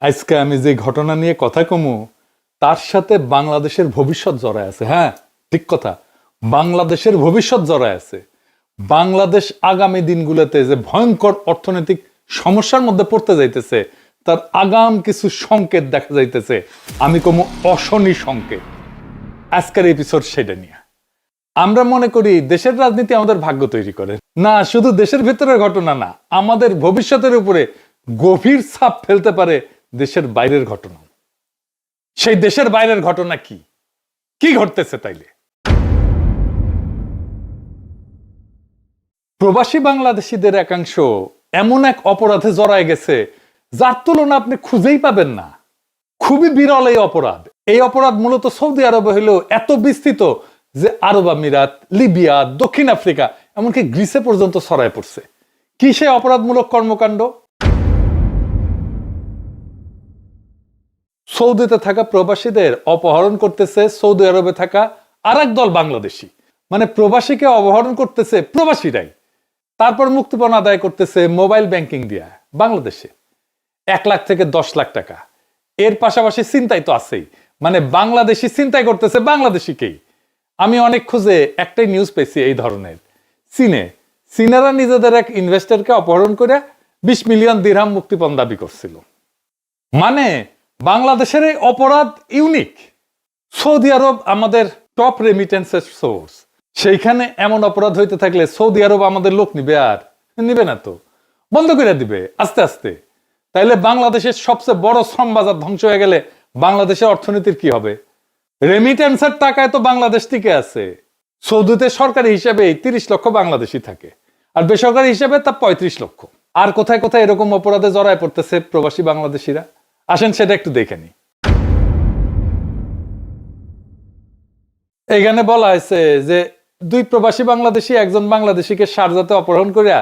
আজকে আমি যে ঘটনা নিয়ে কথা কমু, তার সাথে বাংলাদেশের ভবিষ্যৎ জড়ায় আছে। হ্যাঁ ঠিক কথা। বাংলাদেশের ভবিষ্যৎ জড়ায় আছে। বাংলাদেশ আগামী দিনগুলোতে যে ভয়ঙ্কর অর্থনৈতিক সমস্যার মধ্যে পড়তে যাইতেছে, তার আগাম কিছু সংকেত দেখা যাইতেছে। আমি কমু অশনি সংকেত। আজকের এপিসোড সেটা নিয়ে। আমরা মনে করি, দেশের রাজনীতি আমাদের ভাগ্য তৈরি করে। না, শুধু দেশের ভেতরের ঘটনা না, আমাদের ভবিষ্যতের উপরে গভীর ছাপ ফেলতে পারে দেশের বাইরের ঘটনা। সেই দেশের বাইরের ঘটনা কি? কি ঘটতেছে তাইলে? প্রবাসী বাংলাদেশিদের একাংশ এমন এক অপরাধে জড়ায় গেছে, যার তুলনা আপনি খুঁজেই পাবেন না। খুবই বিরল এই অপরাধ। এই অপরাধ মূলত সৌদি আরবে হলেও এত বিস্তৃত যে আরব আমিরাত, লিবিয়া, দক্ষিণ আফ্রিকা, এমনকি গ্রিসে পর্যন্ত ছড়ায় পড়ছে। কি সে অপরাধমূলক কর্মকাণ্ড? সৌদিতে থাকা প্রবাসীদের অপহরণ করতেছে সৌদি আরবে থাকা আর দল বাংলাদেশি। মানে প্রবাসীকে অপহরণ করতেছে প্রবাসীরাই। তারপর মুক্তিপণ আদায় করতেছে মোবাইল ব্যাংকিং দিয়া বাংলাদেশে। এক লাখ থেকে দশ লাখ টাকা। এর পাশাপাশি চিন্তাই তো আছেই। মানে বাংলাদেশি চিন্তাই করতেছে বাংলাদেশিকেই। আমি অনেক খুঁজে একটাই নিউজ পেয়েছি এই ধরনের। চীনে। চীনারা নিজেদের এক ইনভেস্টরকে অপহরণ করে বিশ মিলিয়ন দিরহাম মুক্তিপণ দাবি করছিল। মানে বাংলাদেশের এই অপরাধ ইউনিক। সৌদি আরব আমাদের টপ রেমিটেন্সের সোর্স সেইখানে এমন অপরাধ হইতে থাকলে সৌদি আরব আমাদের লোক নিবে আর? নিবে না তো। বন্ধ করে দিবে, আস্তে আস্তে। তাইলে বাংলাদেশের সবচেয়ে বড় শ্রম বাজার ধ্বংস হয়ে গেলে বাংলাদেশের অর্থনীতির কি হবে? রেমিটেন্সের টাকায় তো বাংলাদেশ টিকে আছে। সৌদিতে সরকারি হিসাবে তিরিশ লক্ষ বাংলাদেশি থাকে। আর বেসরকারি হিসাবে তা পঁয়ত্রিশ লক্ষ। আর কোথায় কোথায় এরকম অপরাধে জড়ায় পড়তেছে প্রবাসী বাংলাদেশিরা? আসেন সেটা একটু দেখে নি এখানে বলা হয়েছে যে দুই প্রবাসী বাংলাদেশি, একজন বাংলাদেশিকে সারজাতে অপহরণ করিয়া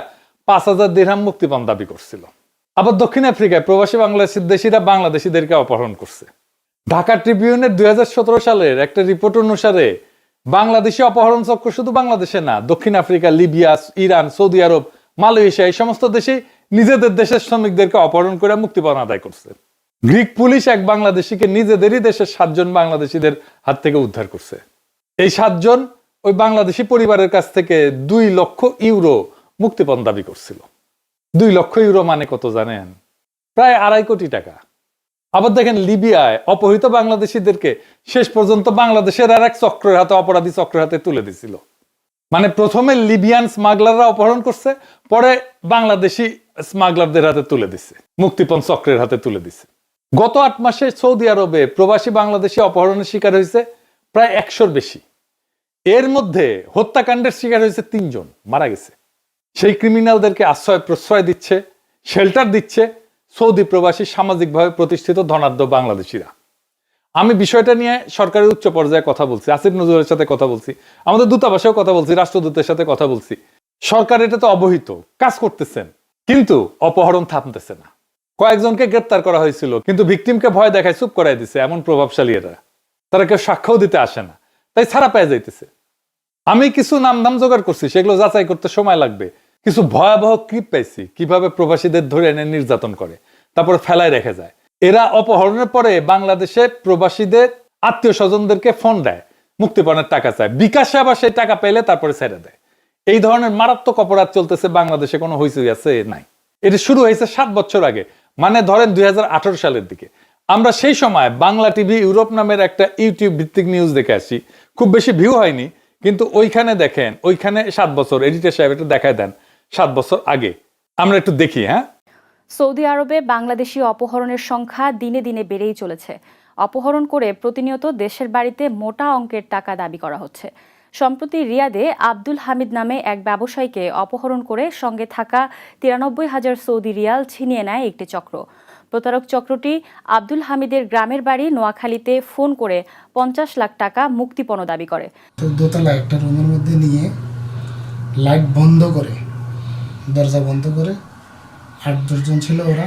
পাঁচ হাজার দিরহাম মুক্তিপণ দাবি করছিল। আবার দক্ষিণ আফ্রিকায় প্রবাসী বাংলাদেশিরা বাংলাদেশিদেরকে অপহরণ করছে। ঢাকা ট্রিবিউনের দুই হাজার সতেরো সালের একটা রিপোর্ট অনুসারে বাংলাদেশি অপহরণ চক্র শুধু বাংলাদেশে না, দক্ষিণ আফ্রিকা, লিবিয়া, ইরান, সৌদি আরব, মালয়েশিয়া, এই সমস্ত দেশে নিজেদের দেশের শ্রমিকদেরকে অপহরণ করে মুক্তিপণ আদায় করছে। গ্রিক পুলিশ এক বাংলাদেশিকে নিজেদেরই দেশের সাতজন বাংলাদেশিদের হাত থেকে উদ্ধার করছে। এই সাতজন ওই বাংলাদেশি পরিবারের কাছ থেকে দুই লক্ষ ইউরো মুক্তিপণ দাবি করছিল। দুই লক্ষ ইউরো মানে কত জানেন? প্রায় আড়াই কোটি টাকা। আবার দেখেন লিবিয়ায় অপহৃত বাংলাদেশিদেরকে শেষ পর্যন্ত বাংলাদেশের আর এক চক্রের হাতে, অপরাধী চক্রের হাতে তুলে দিছিল। মানে প্রথমে লিবিয়ান স্মাগলাররা অপহরণ করছে, পরে বাংলাদেশি স্মাগলারদের হাতে তুলে দিছে, মুক্তিপণ চক্রের হাতে তুলে দিছে। গত আট মাসে সৌদি আরবে প্রবাসী বাংলাদেশি অপহরণের শিকার হয়েছে প্রায় একশোর বেশি। এর মধ্যে হত্যাকাণ্ডের শিকার হয়েছে তিনজন, মারা গেছে। সেই ক্রিমিনালদেরকে আশ্রয় প্রশ্রয় দিচ্ছে, শেল্টার দিচ্ছে সৌদি প্রবাসী সামাজিকভাবে প্রতিষ্ঠিত ধনাঢ্য বাংলাদেশিরা। আমি বিষয়টা নিয়ে সরকারের উচ্চ পর্যায়ে কথা বলছি, আসিফ নজরুলের সাথে কথা বলছি, আমাদের দূতাবাসেও কথা বলছি, রাষ্ট্রদূতের সাথে কথা বলছি। সরকার এটা তো অবহিত, কাজ করতেছেন, কিন্তু অপহরণ থামতেছে না। কয়েকজনকে গ্রেপ্তার করা হয়েছিল, কিন্তু ভিকটিমকে ভয় দেখায় চুপ করাই দিছে, এমন প্রভাবশালী এরা। তারা কেউ সাক্ষ্যও দিতে আসে না, তাই ছাড়া পেয়ে যাইতেছে। আমি কিছু নাম দাম জোগাড় করছি, সেগুলো যাচাই করতে সময় লাগবে। কিছু ভয়াবহ ক্লিপ পাইছি, কীভাবে প্রবাসীদের ধরে এনে নির্যাতন করে, তারপরে ফেলায় রেখে যায়। এরা অপহরণের পরে বাংলাদেশে প্রবাসীদের আত্মীয় স্বজনদেরকে ফোন দেয়, মুক্তিপণের টাকা চায়। বিকাশে আবার সেই টাকা পেলে তারপরে ছেড়ে দেয়। এই ধরনের মারাত্মক অপরাধ চলতেছে বাংলাদেশে, কোনো হইচই আছে? নাই। এটা শুরু হয়েছে সাত বছর আগে। মানে ধরেন দুই সালের দিকে। আমরা সেই সময় বাংলা টিভি ইউরোপ নামের একটা ইউটিউব ভিত্তিক নিউজ দেখে আসি। খুব বেশি ভিউ হয়নি, কিন্তু ওইখানে দেখেন, ওইখানে সাত বছর, এডিটর সাহেব একটু দেখায় দেন, সাত বছর আগে। আমরা একটু দেখি হ্যাঁ? সৌদি আরবে বাংলাদেশি অপহরণের সংখ্যা দিনে দিনে বেড়েই চলেছে। অপহরণ করে প্রতিনিয়ত দেশের বাড়িতে মোটা অঙ্কের টাকা দাবি করা হচ্ছে। সম্প্রতি রিয়াদে আব্দুল হামিদ নামে এক ব্যবসায়ীকে অপহরণ করে সঙ্গে থাকা তিরানব্বই হাজার সৌদি রিয়াল ছিনিয়ে নেয় একটি চক্র। প্রতারক চক্রটি আব্দুল হামিদের গ্রামের বাড়ি নোয়াখালীতে ফোন করে পঞ্চাশ লাখ টাকা মুক্তিপণ দাবি করে। দোতলা একটা রুমের মধ্যে নিয়ে লাইট বন্ধ করে দরজা বন্ধ করে আট দশজন ছিল ওরা।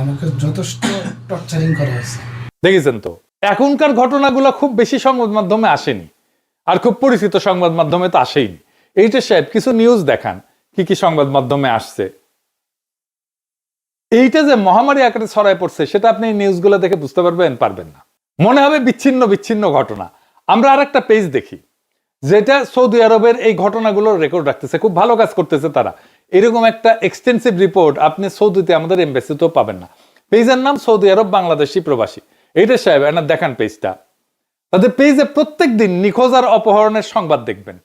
আমাকে যথেষ্ট টর্চারিং করা হয়েছে। দেখেছেন তো? এখনকার ঘটনাগুলো খুব বেশি সংবাদ মাধ্যমে আসেনি। আর খুব পরিচিত সংবাদ মাধ্যমে তো আসেই এইটা সাহেব, কিছু নিউজ দেখান, কি কি সংবাদ মাধ্যমে আসছে? এইটা যে মহামারী আকারে ছড়ায় পড়ছে, সেটা আপনি এই নিউজগুলো দেখে বুঝতে পারবেন পারবেন না। মনে হবে বিচ্ছিন্ন বিচ্ছিন্ন ঘটনা। আমরা আর একটা পেজ দেখি, যেটা সৌদি আরবের এই ঘটনাগুলোর রেকর্ড রাখতেছে। খুব ভালো কাজ করতেছে তারা। এরকম একটা এক্সটেন্সিভ রিপোর্ট আপনি সৌদিতে, আমাদের এম্বাসিতেও পাবেন না। পেজের নাম সৌদি আরব বাংলাদেশি প্রবাসী। এইটা সাহেব, এনার দেখান পেজটা তাদের পেজে প্রত্যেক দিন নিখোঁজ আর অপহরণের সংবাদ দেখবেন।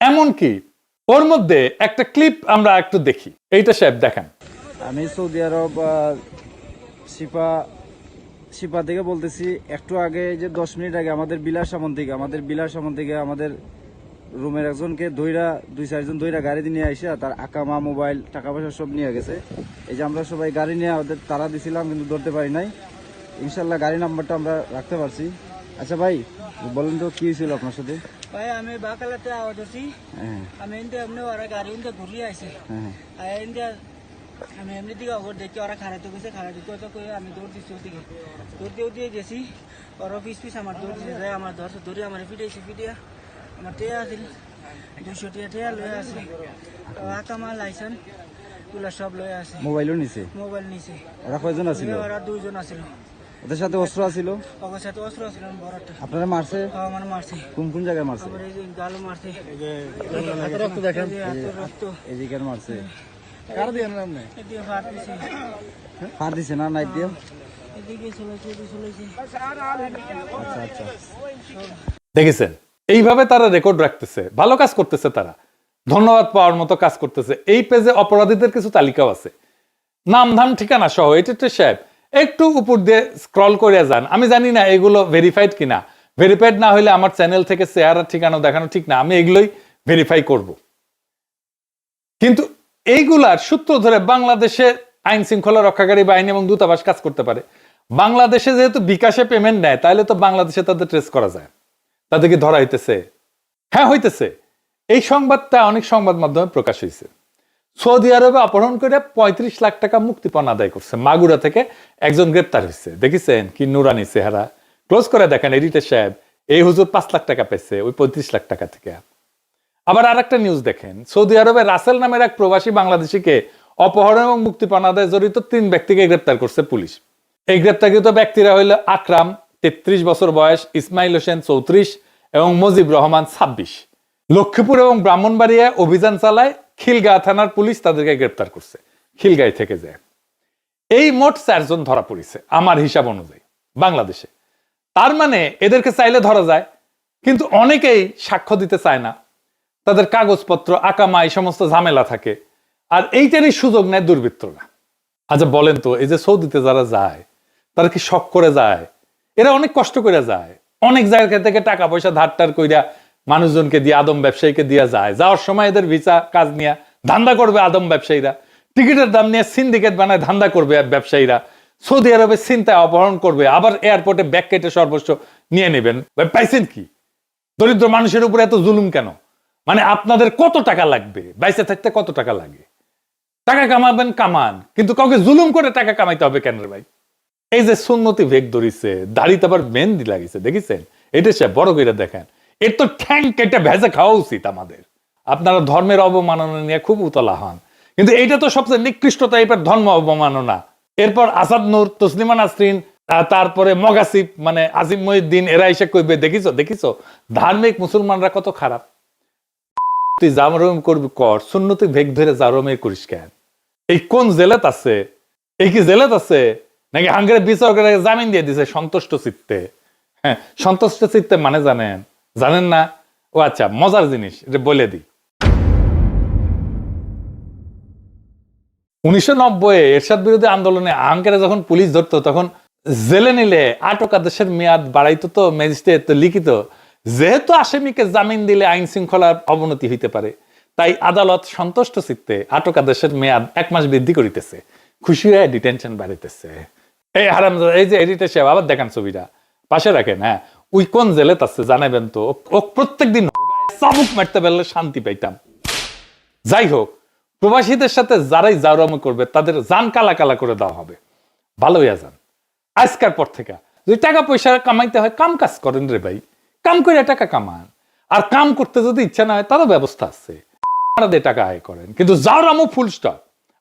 এমনকি ওর মধ্যে একটা ক্লিপ আমরা একটু দেখি। এইটা সাহেব, দেখেন। আমি সৌদি আরব সিপা সিপা থেকে বলতেছি, একটু আগে যে দশ মিনিট আগে আমাদের বিলাস সামন থেকে, আমাদের বিলাস সামন থেকে আমাদের রুমের একজনকে দইরা, দুই চারজন দইরা গাড়ি নিয়ে আইসে, তার আকামা মোবাইল টাকা পয়সা সব নিয়ে গেছে। এই যে আমরা সবাই গাড়ি নিয়ে ওদের তারা দিছিলাম, কিন্তু ধরতে পারি নাই। ইনশাল্লাহ গাড়ি নাম্বারটা আমরা রাখতে পারছি। আচ্ছা ভাই বলেন তো কি হয়েছিল আপনার সাথে? ভাই আমি বাকালাতে আওয়াজ আছি হ্যাঁ। আমি এনতে এমনি ওরা গাড়ি এনতে ঘুরিয়ে আইছে। হ্যাঁ আর এনতে আমি এমনি দিকে অগর দেখি ওরা খারাতে গেছে খারাতে কথা কয়ে আমি দৌড় দিচ্ছি ওদিকে। দৌড় দিয়ে দিয়ে গেছি ওরা পিস পিস আমার দৌড় দিছে যাই আমার ধরছে ধরে আমার ফিটাইছে ফিটিয়া আমার টেয়া আছিল দুশো টিয়া টেয়া লয়ে আছে। আকামা লাইসেন্স তুলা সব লয়ে আছে। মোবাইলও নিছে? মোবাইল নিছে। ওরা কয়জন আছিল? ওরা দুইজন আছিল। ওদের সাথে অস্ত্র আছিল? ওর সাথে অস্ত্র আছিল বড়টা আপনারা মারছে? আমার মারছে। কোন কোন জায়গায় মারছে? এই যে গালও মারছে। এই যে হাতের রক্ত মারছে। এদিকে ফাট দিছে। ফার দিছে না নাইট দিয়ে? এদিকে চলেছে এদিকে চলেছে আচ্ছা আচ্ছা। দেখেছেন? এইভাবে তারা রেকর্ড রাখতেছে। ভালো কাজ করতেছে তারা। ধন্যবাদ পাওয়ার মতো কাজ করতেছে। এই পেজে অপরাধীদের কিছু তালিকাও আছে। নাম ধাম ঠিকানা সহ এটা সাহেব একটু উপর দিয়ে স্ক্রল করে যান। আমি জানি না এগুলো ভেরিফাইড কিনা। ভেরিফাইড না হলে আমার চ্যানেল থেকে চেহারা ঠিকানা দেখানো ঠিক না। আমি এগুলোই ভেরিফাই করব। কিন্তু এইগুলার সূত্র ধরে বাংলাদেশে আইন শৃঙ্খলা রক্ষাকারী বাহিনী এবং দূতাবাস কাজ করতে পারে। বাংলাদেশে যেহেতু বিকাশে পেমেন্ট নেয়, তাহলে তো বাংলাদেশে তাদের ট্রেস করা যায়। তাদেরকে ধরা হইতেছে। হ্যাঁ হইতেছে। এই সংবাদটা অনেক সংবাদ মাধ্যমে প্রকাশ হয়েছে সৌদি আরবে অপহরণ করে পঁয়ত্রিশ লাখ টাকা মুক্তিপণ আদায় করছে। মাগুরা থেকে একজন গ্রেপ্তার হয়েছে। দেখেছেন কি নুরানি চেহারা। ক্লোজ করে দেখেন এডিটর সাহেব, এই হুজুর পাঁচ লাখ টাকা পেয়েছে, ওই পঁয়ত্রিশ লাখ টাকা থেকে। আবার আর একটা নিউজ দেখেন, সৌদি আরবে রাসেল নামের এক প্রবাসী বাংলাদেশিকে অপহরণ এবং মুক্তিপণ আদায় জড়িত তিন ব্যক্তিকে গ্রেপ্তার করছে পুলিশ। এই গ্রেপ্তারকৃত ব্যক্তিরা হইল আকরাম, তেত্রিশ বছর বয়স, ইসমাইল হোসেন চৌত্রিশ এবং মজিব রহমান ছাব্বিশ। লক্ষ্মীপুর এবং ব্রাহ্মণবাড়িয়া অভিযান চালায় খিলগাঁ থানার পুলিশ তাদেরকে গ্রেপ্তার করছে খিলগাঁই থেকে যায়। এই মোট চারজন ধরা পড়েছে, আমার হিসাব অনুযায়ী, বাংলাদেশে। তার মানে এদেরকে চাইলে ধরা যায়, কিন্তু অনেকেই সাক্ষ্য দিতে চায় না। তাদের কাগজপত্র আকামা এই সমস্ত ঝামেলা থাকে, আর এইটারই সুযোগ নেয় দুর্বৃত্তরা। আচ্ছা বলেন তো, এই যে সৌদিতে যারা যায়, তারা কি শখ করে যায়? এরা অনেক কষ্ট করে যায়। অনেক জায়গা থেকে টাকা পয়সা ধার টার কইরা মানুষজনকে দিয়ে, আদম ব্যবসায়ীকে দিয়া যায়। যাওয়ার সময় এদের ভিসা কাজ নিয়ে ধান্দা করবে আদম ব্যবসায়ীরা। টিকিটের দাম নিয়ে সিন্ডিকেট বানায় ধান্দা করবে ব্যবসায়ীরা। সৌদি আরবে চিন্তায় অপহরণ করবে, আবার এয়ারপোর্টে ব্যাগ কেটে সর্বস্ব নিয়ে নেবেন। পাইছেন কি? দরিদ্র মানুষের উপরে এত জুলুম কেন? মানে আপনাদের কত টাকা লাগবে? বাইসে থাকতে কত টাকা লাগে? টাকা কামাবেন, কামান। কিন্তু কাউকে জুলুম করে টাকা কামাইতে হবে কেন ভাই? এই যে সুন্নতি ভেগ ধরিছে, দাড়িতে আবার মেহেন্দি লাগিছে, দেখেছেন? এটা সে বড় করে দেখেন। এর তো ঠ্যাং কেটে ভেজে খাওয়া উচিত আমাদের। আপনারা ধর্মের অবমাননা নিয়ে খুব উতলা হন। কিন্তু এইটা তো সবচেয়ে নিকৃষ্ট টাইপের ধর্ম অবমাননা। এরপর আসাদ নূর, তসলিমা নাসরিন তারপরে মগাসিফ মানে আজিম মহিউদ্দিন, এরা এসে কইবে, দেখিছো দেখিছো, ধার্মিক মুসলমানরা কত খারাপ। তুই জামরম করবি, কর, সুন্নতি ভেগ ধরে জারমে করিস কেন? এই কোন জেলাত আছে? এই কি জেলাত আছে? নাকি হাঙ্গের বিচার জামিন দিয়ে দিছে সন্তুষ্ট চিত্তে? হ্যাঁ সন্তুষ্ট চিত্তে মানে জানেন? জানেন না? ও আচ্ছা মজার জিনিস এটা বলে দিই। উনিশশো নব্বই এরশাদ বিরোধী আন্দোলনে আঙ্কেরা যখন পুলিশ ধরতো, তখন জেলে নিলে আটক আদেশের মেয়াদ বাড়াইতো তো, ম্যাজিস্ট্রেট লিখিত, যেহেতু আসামিকে জামিন দিলে আইন শৃঙ্খলার অবনতি হইতে পারে, তাই আদালত সন্তুষ্ট চিত্তে আটক আদেশের মেয়াদ এক মাস বৃদ্ধি করিতেছে। খুশি হয়ে ডিটেনশন বাড়িতেছে। এই হারাম এই যে সাহেব, আবার দেখান ছবিটা। পাশে রাখেন হ্যাঁ। ওই কোন জেলে আছে জানাবেন তো? ও- প্রত্যেক দিন চাবুক মারতে পারলে শান্তি পাইতাম। যাই হোক, প্রবাসীদের সাথে যারাই জাউরামি করবে, তাদের জান কালা কালা করে দেওয়া হবে। ভালো হইয়া যান আজকার পর থেকে, যদি টাকা পয়সা কামাইতে হয়, কাম কাজ করেন রে ভাই। কাম করে টাকা কামান। আর কাম করতে যদি ইচ্ছা না হয়, তারও ব্যবস্থা আছে। টাকা আয় করেন। কিন্তু জাউরামও ফুল স্টপ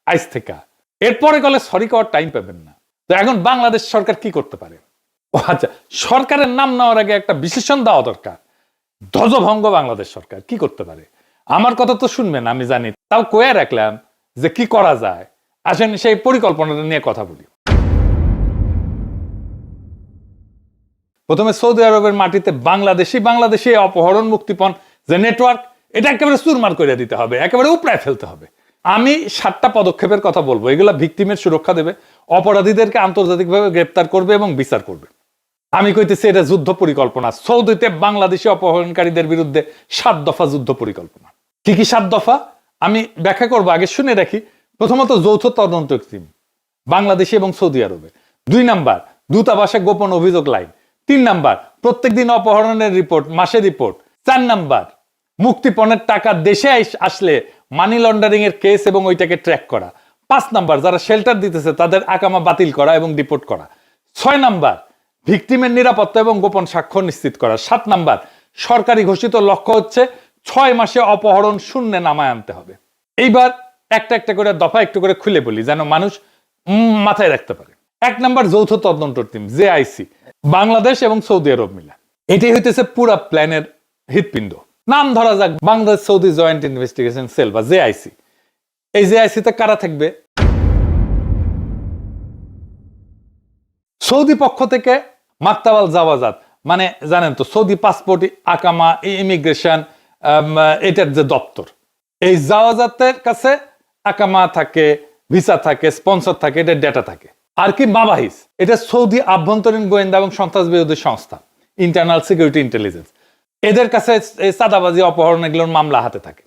আজ থেকে। এরপরে গেলে সরি করার টাইম পাবেন না। তো এখন বাংলাদেশ সরকার কি করতে পারে? ও আচ্ছা সরকারের নাম নেওয়ার আগে একটা বিশেষণ দেওয়া দরকার। ধ্বজভঙ্গ বাংলাদেশ সরকার, কি করতে পারে? আমার কথা তো শুনবেন, আমি জানি। তাও কয়ে রাখলাম যে কি করা যায়। আসেন সেই পরিকল্পনাটা নিয়ে কথা বলি। প্রথমে সৌদি আরবের মাটিতে বাংলাদেশি বাংলাদেশি অপহরণ, মুক্তিপণ যে নেটওয়ার্ক এটা একেবারে চুরমার করে দিতে হবে, একেবারে উপড়ায় ফেলতে হবে। আমি সাতটা পদক্ষেপের কথা বলব, এগুলা ভিকটিমের সুরক্ষা দেবে, অপরাধীদেরকে আন্তর্জাতিকভাবে গ্রেপ্তার করবে এবং বিচার করবে। আমি কইতেছি, এটা যুদ্ধ পরিকল্পনা। সৌদিতে বাংলাদেশি অপহরণকারীদের বিরুদ্ধে সাত দফা যুদ্ধ পরিকল্পনা। কি কি সাত দফা? আমি ব্যাখ্যা করব, আগে শুনে রাখি। প্রথমত যৌথ তদন্ত টিম বাংলাদেশি এবং সৌদি আরবে। দুই নাম্বার, দূতাবাসে গোপন অভিযোগ লাইন। তিন নাম্বার, প্রত্যেকদিন অপহরণের রিপোর্ট, মাসে রিপোর্ট। চার নাম্বার, মুক্তিপণের টাকা দেশে আসলে মানি লন্ডারিং এর কেস এবং ওইটাকে ট্র্যাক করা। পাঁচ নাম্বার, যারা শেল্টার দিতেছে, তাদের আকামা বাতিল করা এবং ডিপোর্ট করা। ছয় নাম্বার ভিকটিমের নিরাপত্তা এবং গোপন সাক্ষ্য নিশ্চিত করা সাত নাম্বার, সরকারি ঘোষিত লক্ষ্য হচ্ছে ছয় মাসে অপহরণ শূন্যে নামায় আনতে হবে। এইবার একটা একটা করে দফা একটু করে খুলে বলি, যেন মানুষ মাথায় রাখতে পারে। এক নাম্বার, যৌথ তদন্ত টিম জে আইসি বাংলাদেশ এবং সৌদি আরব মিলে। এটাই হইতেছে পুরা প্ল্যানের হৃৎপিণ্ড। নাম ধরা যাক, Bangladesh Saudi joint investigation cell বা জেআইসি এই জেআইসিতে কারা থাকবে? সৌদি পক্ষ থেকে মাক্তাবাল জাওয়াজাত মানে জানেন তো সৌদি পাসপোর্ট আকামা ইমিগ্রেশন এটার যে দপ্তর। এই জাওয়াজাতের কাছে আকামা থাকে ভিসা থাকে স্পন্সর থাকে, এটার ডেটা থাকে। আর কি মাবাহিস এটা সৌদি আভ্যন্তরীণ গোয়েন্দা এবং সন্ত্রাস বিরোধী সংস্থা ইন্টারনাল সিকিউরিটি ইন্টেলিজেন্স এদের কাছে চাঁদাবাজি, অপহরণ এগুলোর মামলা হাতে থাকে।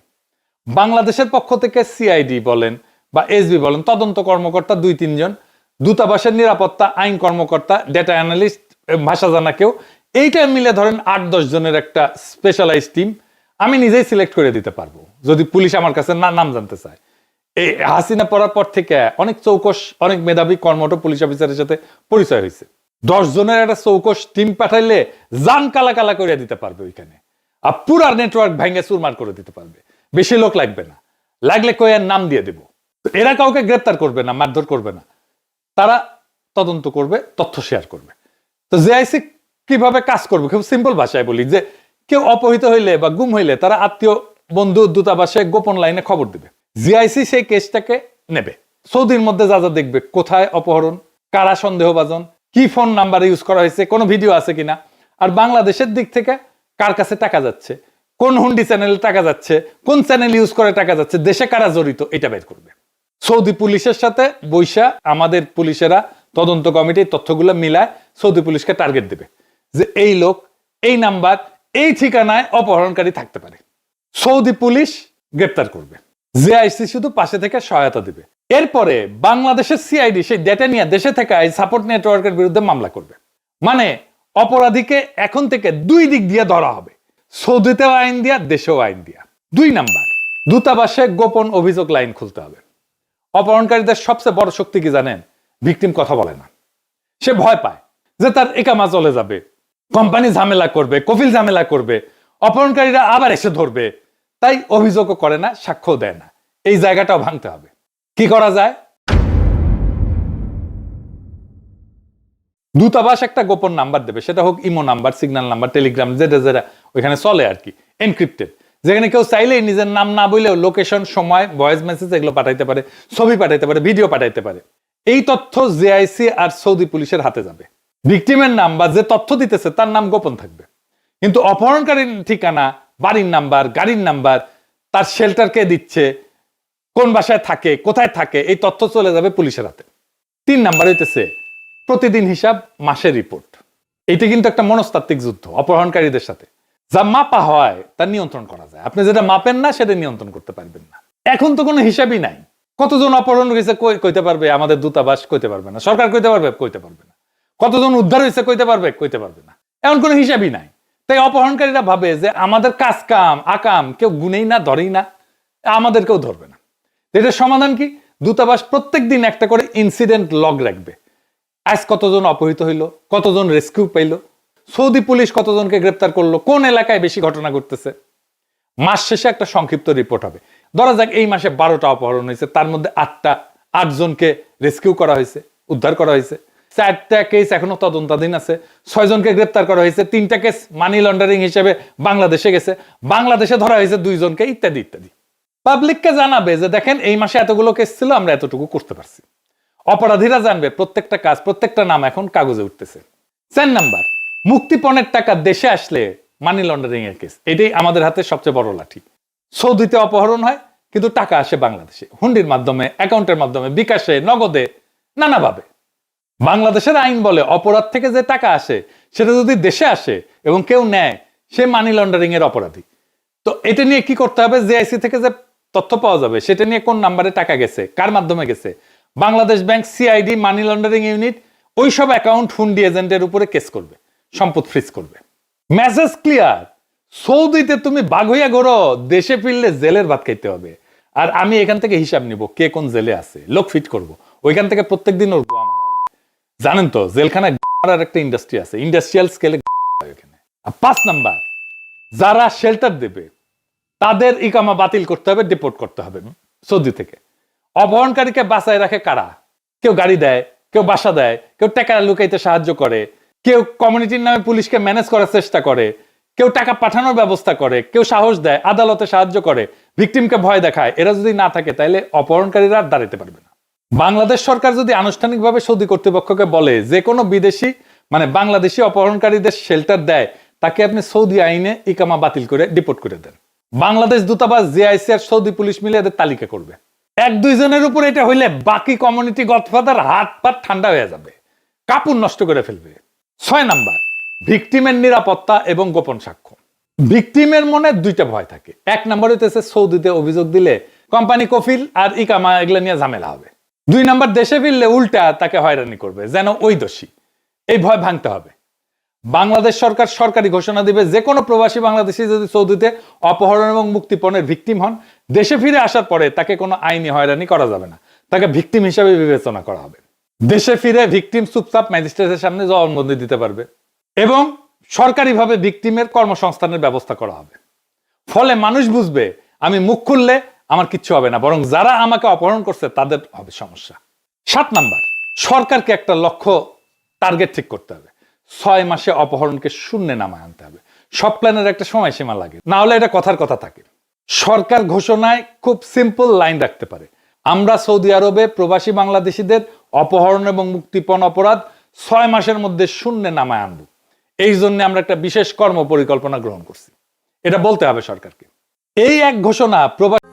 বাংলাদেশের পক্ষ থেকে সিআইডি বলেন বা এসবি বলেন, তদন্ত কর্মকর্তা দুই তিনজন। দূতাবাসের নিরাপত্তা, আইন কর্মকর্তা ডেটা অ্যানালিস্ট ভাষা জানা কেউ এইটা মিলে ধরেন আট, দশ জনের একটা স্পেশালাইজ টিম আমি নিজেই সিলেক্ট করে দিতে পারব। যদি পুলিশ আমার কাছে না নাম জানতে চায়। এই হাসিনা পড়ার পর থেকে অনেক চৌকস, অনেক মেধাবী কর্মঠ পুলিশ অফিসারের সাথে পরিচয় হয়েছে। দশ জনের একটা চৌকস টিম পাঠাইলে জান কালা কালা করে দিতে পারবে ওইখানে। আর পুরা নেটওয়ার্ক ভেঙে চুরমার করে দিতে পারবে। বেশি লোক লাগবে না। লাগলে কয়ের নাম দিয়ে দেব। এরা কাউকে গ্রেপ্তার করবে না, মারধর করবে না। তারা তদন্ত করবে, তথ্য শেয়ার করবে। তো জেআইসি কীভাবে কাজ করবে? খুব সিম্পল ভাষায় বলি যে, কেউ অপহৃত হইলে বা গুম হইলে তারা আত্মীয়, বন্ধু, দূতাবাসে গোপন লাইনে খবর দিবে। জিআইসি সেই কেসটাকে নেবে। সৌদির মধ্যে যা যা দেখবে, কোথায় অপহরণ, কারা সন্দেহভাজন, কি ফোন নাম্বার ইউজ করা হয়েছে, কোনো ভিডিও আছে কিনা, আর বাংলাদেশের দিক থেকে কার কাছে টাকা যাচ্ছে, কোন হুন্ডি চ্যানেলে টাকা যাচ্ছে, কোন চ্যানেল ইউজ করে টাকা যাচ্ছে, দেশে কারা জড়িত, এটা বের করবে। সৌদি পুলিশের সাথে বৈশা, আমাদের পুলিশেরা তদন্ত কমিটির তথ্যগুলো মিলায় সৌদি পুলিশকে টার্গেট দেবে যে এই লোক, এই নাম্বার, এই ঠিকানায় অপহরণকারী থাকতে পারে। সৌদি পুলিশ গ্রেপ্তার করবে। জেআইসি শুধু পাশে থেকে সহায়তা দিবে। এরপরে বাংলাদেশের সিআইডি, সেই ডেটা নিয়ে দেশে থেকে সাপোর্ট নেটওয়ার্কের বিরুদ্ধে মামলা করবে। মানে অপরাধীকে এখন থেকে দুই দিক দিয়ে ধরা হবে। সৌদিতেও আইন দিয়া, দেশেও আইন দিয়া। দুই নাম্বার, দূতাবাসে গোপন অভিযোগ লাইন খুলতে হবে। অপহরণকারীদের সবচেয়ে বড় শক্তি কি জানেন? ভিকটিম কথা বলে না। সে ভয় পায় যে তার একামা চলে যাবে, কোম্পানি ঝামেলা করবে, কফিল ঝামেলা করবে, অপহরণকারীরা আবার এসে ধরবে। তাই অভিযোগও করে না সাক্ষ্য দেয় না। এই জায়গাটাও ভাঙতে হবে। কি করা যায়? দূতাবাস একটা গোপন নাম্বার দেবে। সেটা হোক Imo number, signal number, Telegram, যেটা যেটা ওইখানে চলে আর কি এনক্রিপ্টেড যেখানে কেউ চাইলেই নিজের নাম না বললেও লোকেশন সময় ভয়েস মেসেজ এগুলো পাঠাইতে পারে, ছবি পাঠাইতে পারে ভিডিও পাঠাইতে পারে। এই তথ্য জেআইসি আর সৌদি পুলিশের হাতে যাবে। ভিকটিমের নাম বা যে তথ্য দিতেছে, তার নাম গোপন থাকবে। কিন্তু অপহরণকারীর ঠিকানা, বাড়ির নাম্বার, গাড়ির নাম্বার, তার শেল্টার কে দিচ্ছে, কোন বাসায় থাকে, কোথায় থাকে, এই তথ্য চলে যাবে পুলিশের হাতে। তিন নাম্বার হইতেছে, প্রতিদিন হিসাব মাসের রিপোর্ট এটা কিন্তু একটা মনস্তাত্ত্বিক যুদ্ধ, অপহরণকারীদের সাথে। যা মাপা হয়, তা নিয়ন্ত্রণ করা যায়। আপনি যেটা মাপেন না, সেটা নিয়ন্ত্রণ করতে পারবেন না। এখন তো কোনো হিসাবই নাই। কতজন অপহরণ হয়েছে কই- কইতে পারবে? আমাদের দূতাবাস কইতে পারবে না। সরকার কইতে পারবে? কইতে পারবে না। কতজন উদ্ধার হয়েছে কইতে পারবে? কইতে পারবে না। এমন কোনো হিসাবই নাই। তাই অপহরণকারীরা ভাবে যে আমাদের কাজ কাম, আকাম, কেউ গুনেই না, ধরেই না, আমাদেরকেও ধরবে না। এটার সমাধান কি? দূতাবাস প্রত্যেক দিন একটা করে ইনসিডেন্ট লগ রাখবে। আজ কতজন অপহৃত হইল? কতজন রেস্কিউ পাইলো? সৌদি পুলিশ কতজনকে গ্রেপ্তার করল? কোন এলাকায় বেশি ঘটনা ঘটতেছে? মাস শেষে একটা সংক্ষিপ্ত রিপোর্ট হবে। ধরা যাক এই মাসে বারোটা অপহরণ হয়েছে, তার মধ্যে আটটা, আটজনকে রেস্কিউ করা হয়েছে, উদ্ধার করা হয়েছে। চারটা কেস এখনও তদন্তাধীন আছে, ছয়জনকে গ্রেপ্তার করা হয়েছে, তিনটা কেস মানি লন্ডারিং হিসেবে বাংলাদেশে গেছে, বাংলাদেশে ধরা হয়েছে দুইজনকে, ইত্যাদি ইত্যাদি। পাবলিককে জানাবে যে, দেখেন, এই মাসে এতগুলো কেস ছিল, আমরা এতটুকু করতে পারছি। অপরাধীরা জানবে, প্রত্যেকটা কাজ, প্রত্যেকটা নাম এখন কাগজে উঠতেছে। চার নাম্বার, মুক্তিপণের টাকা দেশে আসলে মানি লন্ডারিং এর কেস এটাই আমাদের হাতে সবচেয়ে বড় লাঠি। সৌদিতে অপহরণ হয়, কিন্তু টাকা আসে বাংলাদেশে। হুন্ডির মাধ্যমে, অ্যাকাউন্টের মাধ্যমে, বিকাশে, নগদে, নানাভাবে। বাংলাদেশের আইন বলে অপরাধ থেকে যে টাকা আসে, সেটা যদি দেশে আসে এবং কেউ নেয়, সে মানি লন্ডারিং এর অপরাধী। তো এটা নিয়ে কি করতে হবে? জেআইসি থেকে যে তথ্য পাওয়া যাবে, সেটা নিয়ে কোন নাম্বারে টাকা গেছে, কার মাধ্যমে গেছে? Bangladesh bank CID money laundering unit ওইসব অ্যাকাউন্ট হুন্ডি এজেন্টের উপরে কেস করবে, সম্পদ ফ্রিজ করবে। মেসেজ ক্লিয়ার সৌদিতে তুমি বাঘ হইয়া ঘোরো দেশে ফিরলে জেলের ভাত খাইতে হবে। আর আমি এখান থেকে হিসাব নিব কে কোন জেলে আছে, লোক ফিট করব। ওইখান থেকে প্রত্যেকদিন ওর গোয়া জানেন তো, জেলখানায় মারার একটা ইন্ডাস্ট্রি আছে ইন্ডাস্ট্রিয়াল স্কেলে ওখানে পাঁচ নাম্বার, যারা শেল্টার দেবে, তাদের ইকামা বাতিল করতে হবে ডিপোর্ট করতে হবে সৌদি থেকে। অপহরণকারীকে বাঁচায় রাখে কারা? কেউ গাড়ি দেয়, কেউ বাসা দেয়, কেউ টাকা লুকাইতে সাহায্য করে, কেউ কমিউনিটির নামে পুলিশকে ম্যানেজ করার চেষ্টা করে। কেউ টাকা পাঠানোর ব্যবস্থা করে, কেউ সাহস দেয়, আদালতে সাহায্য করে ভিকটিমকে ভয় দেখায়, এরা যদি না থাকে তাহলে অপহরণকারীরা আর দাঁড়াতে পারবে না। বাংলাদেশ সরকার যদি আনুষ্ঠানিকভাবে সৌদি কর্তৃপক্ষকে বলে যে কোনো বিদেশি মানে বাংলাদেশি অপহরণকারীদের শেল্টার দেয়, তাকে আপনি সৌদি আইনে ইকামা বাতিল করে ডিপোর্ট করে দেন। বাংলাদেশ দূতাবাস, জিআইসি আর সৌদি পুলিশ মিলে এদের তালিকা করবে। এক দুইজনের উপর এটা হইলে বাকি কমিউনিটি গতফাদার হাত পাত ঠান্ডা হয়ে যাবে, কাপড় নষ্ট করে ফেলবে। ছয় নাম্বার ভিকটিমের নিরাপত্তা এবং গোপন সাক্ষ্য। ভিকটিমের মনে দুইটা ভয় থাকে। এক নম্বর হইতেছে সৌদিতে অভিযোগ দিলে কোম্পানি কফিল আর ইকামা এগুলো নিয়ে ঝামেলা হবে। দুই নম্বর, দেশে ফিরলে উল্টা তাকে হয়রানি করবে, যেন ওই দোষী। এই ভয় ভাঙতে হবে। বাংলাদেশ সরকার সরকারি ঘোষণা দিবে, যে কোনো প্রবাসী বাংলাদেশি যদি সৌদিতে অপহরণ এবং মুক্তিপণের ভিকটিম হন, দেশে ফিরে আসার পরে তাকে কোনো আইনি হয়রানি করা যাবে না। তাকে ভিকটিম হিসাবে বিবেচনা করা হবে। দেশে ফিরে ভিকটিম চুপচাপ ম্যাজিস্ট্রেটের সামনে জবানবন্দি দিতে পারবে। এবং সরকারিভাবে ভিকটিমের কর্মসংস্থানের ব্যবস্থা করা হবে। ফলে মানুষ বুঝবে, আমি মুখ খুললে আমার কিচ্ছু হবে না, বরং যারা আমাকে অপহরণ করছে তাদের হবে সমস্যা। সাত নাম্বার, সরকারকে একটা লক্ষ্য টার্গেট ঠিক করতে হবে। ছয় মাসে অপহরণকে শূন্যে নামায় আনতে হবে। সব প্ল্যানের একটা সময়সীমা লাগে। না হলে এটা কথার কথা থাকে। সরকার ঘোষণায় খুব সিম্পল লাইন রাখতে পারে। আমরা সৌদি আরবে প্রবাসী বাংলাদেশিদের অপহরণ এবং মুক্তিপণ অপরাধ ছয় মাসের মধ্যে শূন্যে নামায় আনব। এই জন্য আমরা একটা বিশেষ কর্ম পরিকল্পনা গ্রহণ করছি। এটা বলতে হবে সরকারকে। এই এক ঘোষণা প্রবাসী